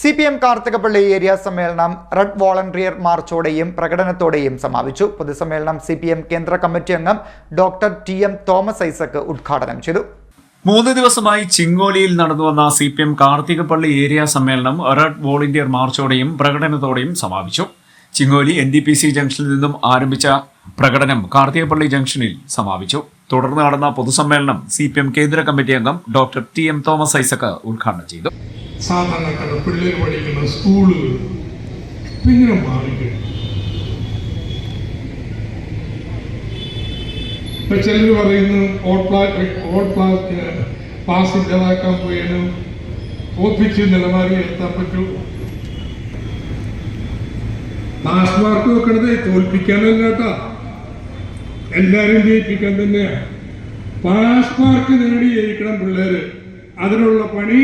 C P M Karthikappally area സമ്മേളനം red volunteer മാർച്ചോടെയും പ്രകടനത്തോടെയും സമാപിച്ചു. പൊതുസമ്മേളനം സി പി എം കേന്ദ്ര കമ്മിറ്റി അംഗം doctor T M Thomas Isaac ഉദ്ഘാടനം ചെയ്തു. മൂന്ന് ദിവസമായി ചിങ്ങോലിയിൽ നടന്നുവന്ന C P M Karthikappally area സമ്മേളനം റെഡ് വോളണ്ടിയർ മാർച്ചോടെയും പ്രകടനത്തോടെയും സമാപിച്ചു. Chingoli N D P C ജംഗ്ഷനിൽ നിന്നും ആരംഭിച്ച പ്രകടനം കാർത്തികപ്പള്ളി ജംഗ്ഷനിൽ സമാപിച്ചു. തുടർന്ന് നടന്ന പൊതുസമ്മേളനം സി പി എം കേന്ദ്ര കമ്മിറ്റി അംഗം doctor T M Thomas Isaac ഉദ്ഘാടനം ചെയ്തു. സാധാരണക്കാരുടെ പിള്ളേർ പറയുന്നു പാസ് പറ്റൂ. പാസ് മാർക്ക് വെക്കണത് തോൽപ്പിക്കാനല്ല കേട്ടാ. എല്ലാരും ജയിപ്പിക്കാൻ തന്നെയാണ് പാസ് മാർക്ക് നേടി ജയിക്കണം പിള്ളേര്. അതിനുള്ള പണി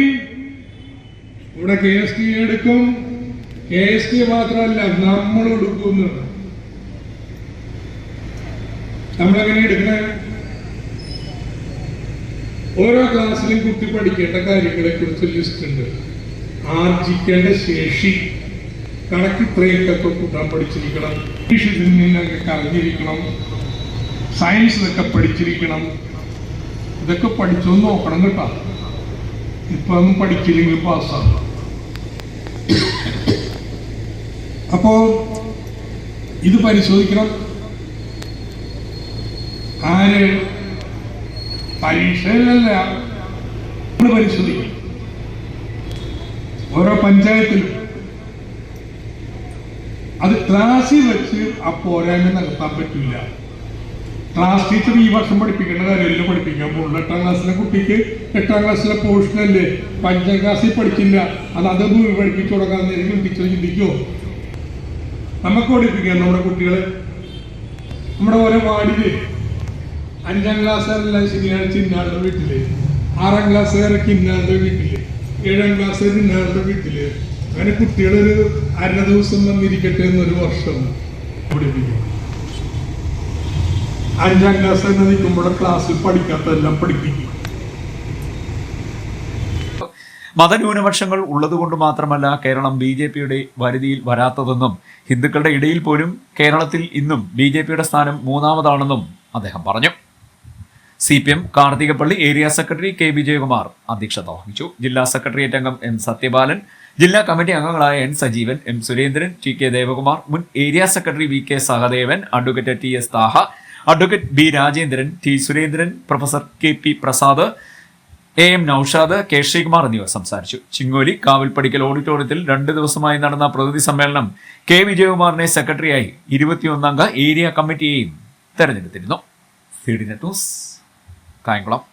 ഇവിടെ കെ എസ് ടി എടുക്കും. കെ എസ് ടി മാത്രമല്ല നമ്മൾ എടുക്കും നമ്മളെങ്ങനെ എടുക്കണേ? ഓരോ ക്ലാസ്സിലും കുട്ടി പഠിക്കേണ്ട കാര്യങ്ങളെ കുറിച്ച് ലിസ്റ്റ് ഉണ്ട്. ആർജിക്കേണ്ട ശേഷി. കണക്കിത്രയൊക്കെ കൂട്ടാൻ പഠിച്ചിരിക്കണം. കറിഞ്ഞിരിക്കണം സയൻസിലൊക്കെ പഠിച്ചിരിക്കണം. ഇതൊക്കെ പഠിച്ചോ നോക്കണം കേട്ടോ. ഇപ്പം പഠിച്ചില്ലെങ്കിൽ പാസ്സാകും അപ്പോ ഇത് പരിശോധിക്കണം. ആര്? പരീക്ഷയിലല്ല നമ്മൾ പരിശോധിക്കണം ഓരോ പഞ്ചായത്തിൽ അത് ക്ലാസ്സിൽ വെച്ച് ആ പോരായ്മ നടത്താൻ പറ്റില്ല ക്ലാസ് ടീച്ചർ ഈ വർഷം പഠിപ്പിക്കേണ്ട കാര്യമല്ല. പഠിപ്പിക്കാൻ പോകുന്നു എട്ടാം ക്ലാസ്സിലെ കുട്ടിക്ക് എട്ടാം ക്ലാസ്സിലെ ഇപ്പൊ അഞ്ചാം ക്ലാസ്സിൽ പഠിക്കില്ല അത് അതൊന്നും പഠിപ്പിച്ചു കൊടുക്കാൻ ഏതെങ്കിലും ടീച്ചർ ചിന്തിക്കുമോ നമുക്ക് പഠിപ്പിക്കാം നമ്മുടെ കുട്ടികളെ. നമ്മുടെ ഓരോ വാർഡിൽ അഞ്ചാം ക്ലാസ്സുകാരെല്ലാം ശനിയാഴ്ച ഇന്നാളുടെ വീട്ടിൽ. ആറാം ക്ലാസ്സുകാരൊക്കെ ഇന്നാളുടെ വീട്ടിൽ? ഏഴാം ക്ലാസ്സുകാർ ഇന്നാളുടെ വീട്ടിൽ? അങ്ങനെ കുട്ടികളൊരു അര ദിവസം വന്നിരിക്കട്ടെ എന്നൊരു വർഷം പഠിപ്പിക്കും. അഞ്ചാം ക്ലാസ് തന്നെ നിൽക്കുമ്പോൾ ക്ലാസ്സിൽ പഠിക്കാത്തതെല്ലാം പഠിപ്പിക്കും. മതന്യൂനപക്ഷങ്ങൾ ഉള്ളതുകൊണ്ട് മാത്രമല്ല കേരളം ബി ജെ പിയുടെ വരുതിയിൽ വരാത്തതെന്നും ഹിന്ദുക്കളുടെ ഇടയിൽ പോലും കേരളത്തിൽ ഇന്നും ബി ജെ പിയുടെ സ്ഥാനം മൂന്നാമതാണെന്നും അദ്ദേഹം പറഞ്ഞു. C P M Karthikappally area secretary K Vijayakumar അധ്യക്ഷത വഹിച്ചു. ജില്ലാ സെക്രട്ടേറിയറ്റ് അംഗം എം സത്യബാലൻ ജില്ലാ കമ്മിറ്റി അംഗങ്ങളായ N Sajeevan M Surendran T K Devakumar മുൻ area secretary V K Sahadevan advocate T S Thaha advocate B Rajendran T Surendran professor K P Prasad A M Noushad K Sreekumar എന്നിവർ സംസാരിച്ചു. ചിങ്ങോലി കാവൽപ്പടിക്കൽ ഓഡിറ്റോറിയത്തിൽ രണ്ട് ദിവസമായി നടന്ന പ്രതിനിധി സമ്മേളനം കെ വിജയകുമാറിനെ സെക്രട്ടറിയായി ഇരുപത്തിയൊന്നംഗ ഏരിയ കമ്മിറ്റിയെയും തെരഞ്ഞെടുത്തിരുന്നു. കായംകുളം.